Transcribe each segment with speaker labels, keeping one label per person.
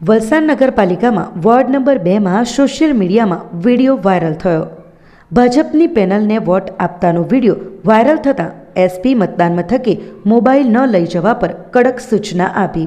Speaker 1: વલસાડ નગરપાલિકામાં ward number બેમાં social મીડિયામાં વીડિયો વાયરલ થયો. ભાજપની પેનલને વોટ આપતાનો વીડિયો વાયરલ થતાં એસપી મતદાન મથકે મોબાઈલ ન લઈ જવા પર કડક સૂચના આપી.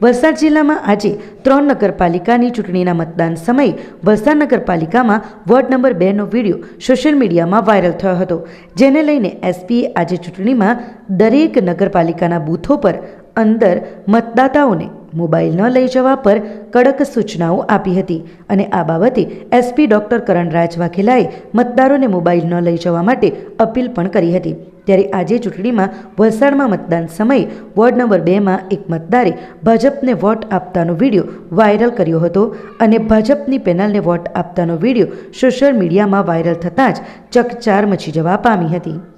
Speaker 1: વલસાડ જિલ્લામાં આજે ત્રણ નગરપાલિકાની ચૂંટણીના મતદાન સમયે વલસાડ નગરપાલિકામાં વોર્ડ નંબર બેનો વીડિયો સોશિયલ મીડિયામાં વાયરલ થયો હતો. જેને લઈને એસપીએ આજે ચૂંટણીમાં દરેક નગરપાલિકાના બૂથો પર અંદર મતદાતાઓને મોબાઈલ ન લઈ જવા પર કડક સૂચનાઓ આપી હતી અને આ બાબતે એસપી ડોક્ટર કરણરાજ વાઘેલાએ મતદારોને મોબાઈલ ન લઈ જવા માટે અપીલ પણ કરી હતી. ત્યારે આજે ચૂંટણીમાં વલસાડમાં મતદાન સમયે વોર્ડ નંબર બેમાં એક મતદારે ભાજપને વોટ આપતાનો વીડિયો વાયરલ કર્યો હતો અને ભાજપની પેનલને વોટ આપતાનો વીડિયો સોશિયલ મીડિયામાં વાયરલ થતાં જ ચકચાર મચી જવા પામી હતી.